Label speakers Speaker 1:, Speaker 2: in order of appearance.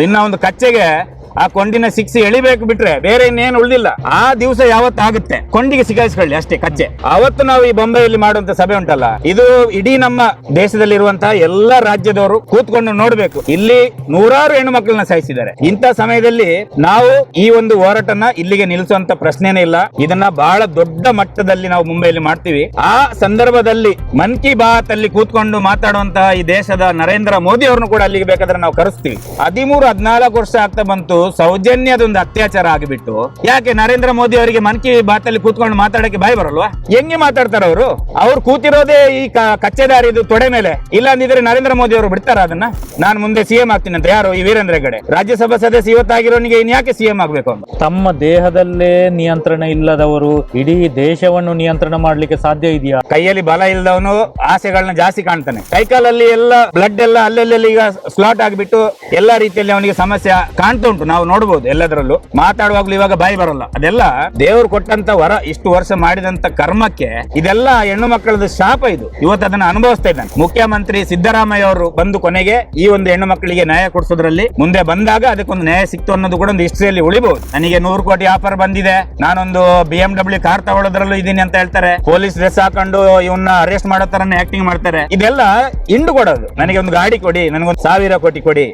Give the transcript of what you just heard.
Speaker 1: ಇನ್ನ ಒಂದು ಕಚ್ಚೆಗೆ ಆ ಕೊಂಡಿನ ಸಿಕ್ಸಿ ಎಳಿಬೇಕು ಬಿಟ್ರೆ ಬೇರೆ ಇನ್ನೇನು ಉಳಿದಿಲ್ಲ. ಆ ದಿವಸ ಯಾವತ್ತಾಗುತ್ತೆ ಕೊಂಡಿಗೆ ಸಿಗಾಯಿಸ್ಕೊಳ್ಳಿ ಅಷ್ಟೇ, ಕಚ್ಚೆ. ಅವತ್ತು ನಾವು ಈ ಬೊಂಬೆಯಲ್ಲಿ ಮಾಡುವಂತ ಸಭೆ ಉಂಟಲ್ಲ, ಇದು ಇಡೀ ನಮ್ಮ ದೇಶದಲ್ಲಿರುವಂತಹ ಎಲ್ಲಾ ರಾಜ್ಯದವರು ಕೂತ್ಕೊಂಡು ನೋಡ್ಬೇಕು. ಇಲ್ಲಿ ನೂರಾರು ಹೆಣ್ಣು ಮಕ್ಕಳನ್ನ ಸಾಯಿಸಿದ್ದಾರೆ. ಇಂಥ ಸಮಯದಲ್ಲಿ ನಾವು ಈ ಒಂದು ಹೋರಾಟನ ಇಲ್ಲಿಗೆ ನಿಲ್ಲಿಸುವಂತ ಪ್ರಶ್ನೆನೇ ಇಲ್ಲ. ಇದನ್ನ ಬಹಳ ದೊಡ್ಡ ಮಟ್ಟದಲ್ಲಿ ನಾವು ಮುಂಬೈಯಲ್ಲಿ ಮಾಡ್ತೀವಿ. ಆ ಸಂದರ್ಭದಲ್ಲಿ ಮನ್ ಕಿ ಬಾತ್ ಅಲ್ಲಿ ಕೂತ್ಕೊಂಡು ಮಾತಾಡುವಂತಹ ಈ ದೇಶದ ನರೇಂದ್ರ ಮೋದಿ ಅವ್ರನ್ನು ಕೂಡ ಅಲ್ಲಿಗೆ ಬೇಕಾದ್ರೆ ನಾವು ಕರೆಸ್ತೀವಿ. ಹದಿಮೂರು, ಹದಿನಾಲ್ಕು ವರ್ಷ ಆಗ್ತಾ ಬಂತು. ಸೌಜನ್ಯದೊಂದು ಅತ್ಯಾಚಾರ ಆಗಿಬಿಟ್ಟು ಯಾಕೆ ನರೇಂದ್ರ ಮೋದಿ ಅವರಿಗೆ ಮನ್ ಕಿ ಬಾತ್ ಅಲ್ಲಿ ಕೂತ್ಕೊಂಡು ಮಾತಾಡಕ್ಕೆ ಬಾಯಿ ಬರಲ್ವಾ? ಹೆಂಗೆ ಮಾತಾಡ್ತಾರ ಅವರು? ಅವ್ರು ಕೂತಿರೋದೇ ಈ ಕಚ್ಚೆದಾರಿ ಕಚ್ಚೆದಾರಿದು ತೊಡೆ ಮೇಲೆ. ಇಲ್ಲ ಅಂದಿದ್ರೆ ನರೇಂದ್ರ ಮೋದಿ ಅವರು ಬಿಡ್ತಾರ ಅದನ್ನ? ನಾನು ಮುಂದೆ ಸಿಎಂ ಆಗ್ತೀನಿ ಅಂತ. ಯಾರು? ಈ ವೀರೇಂದ್ರ ಹೆಗಡೆ ರಾಜ್ಯಸಭಾ ಸದಸ್ಯ ಇವತ್ತಾಗಿರೋನಿಗೆ ಇನ್ ಯಾಕೆ ಸಿಎಂ ಆಗ್ಬೇಕು ಅಂತ?
Speaker 2: ತಮ್ಮ ದೇಹದಲ್ಲೇ ನಿಯಂತ್ರಣ ಇಲ್ಲದವರು ಇಡೀ ದೇಶವನ್ನು ನಿಯಂತ್ರಣ ಮಾಡ್ಲಿಕ್ಕೆ ಸಾಧ್ಯ ಇದೆಯಾ?
Speaker 1: ಕೈಯಲ್ಲಿ ಬಲ ಇಲ್ಲದವನು ಆಸೆಗಳನ್ನ ಜಾಸ್ತಿ ಕಾಣ್ತಾನೆ. ಕೈಕಾಲಲ್ಲಿ ಎಲ್ಲ ಬ್ಲಡ್ ಎಲ್ಲ ಅಲ್ಲೆಲ್ಲೆಲ್ಲ ಈಗ ಸ್ಲಾಟ್ ಆಗಿಬಿಟ್ಟು ಎಲ್ಲಾ ರೀತಿಯಲ್ಲಿ ಅವನಿಗೆ ಸಮಸ್ಯೆ ಕಾಣ್ತಾ ಉಂಟು. ನಾವು ನೋಡಬಹುದು ಎಲ್ಲದರಲ್ಲೂ. ಮಾತಾಡುವಾಗ್ಲೂ ಇವಾಗ ಬಾಯಿ ಬರಲ್ಲ. ಅದೆಲ್ಲ ದೇವರು ಕೊಟ್ಟಂತ ವರ ಇಷ್ಟು ವರ್ಷ ಮಾಡಿದಂತ ಕರ್ಮಕ್ಕೆ ಇದೆಲ್ಲ ಹೆಣ್ಣು ಮಕ್ಕಳದ ಶಾಪ ಇದು. ಇವತ್ತು ಅದನ್ನ ಅನುಭವಿಸ್ತಾ ಇದ್ದಾನೆ. ಮುಖ್ಯಮಂತ್ರಿ ಸಿದ್ದರಾಮಯ್ಯ ಅವರು ಬಂದು ಕೊನೆಗೆ ಈ ಒಂದು ಹೆಣ್ಣು ಮಕ್ಕಳಿಗೆ ನ್ಯಾಯ ಕೊಡಿಸೋದ್ರಲ್ಲಿ ಮುಂದೆ ಬಂದಾಗ ಅದಕ್ಕೊಂದು ನ್ಯಾಯ ಸಿಕ್ತು ಅನ್ನೋದು ಕೂಡ ಒಂದು ಹಿಸ್ಟ್ರಿಯಲ್ಲಿ ಉಳಿಬಹುದು. ನನಗೆ ನೂರು ಕೋಟಿ ಆಫರ್ ಬಂದಿದೆ. ನಾನೊಂದು ಬಿ ಎಂ ಡಬ್ಲ್ಯೂ ಕಾರ್ ತಗೊಳ್ಳೋದ್ರಲ್ಲೂ ಇದೀನಿ ಅಂತ ಹೇಳ್ತಾರೆ. ಪೊಲೀಸ್ ಡ್ರೆಸ್ ಹಾಕೊಂಡು ಇವನ್ನ ಅರೆಸ್ಟ್ ಮಾಡೋ ತರನೇ ಆಕ್ಟಿಂಗ್ ಮಾಡ್ತಾರೆ. ಇದೆಲ್ಲ ಹಿಂಡು ಕೊಡೋದು. ನನಗೆ ಒಂದು ಗಾಡಿ ಕೊಡಿ, ನನಗೊಂದು ಸಾವಿರ ಕೋಟಿ ಕೊಡಿ.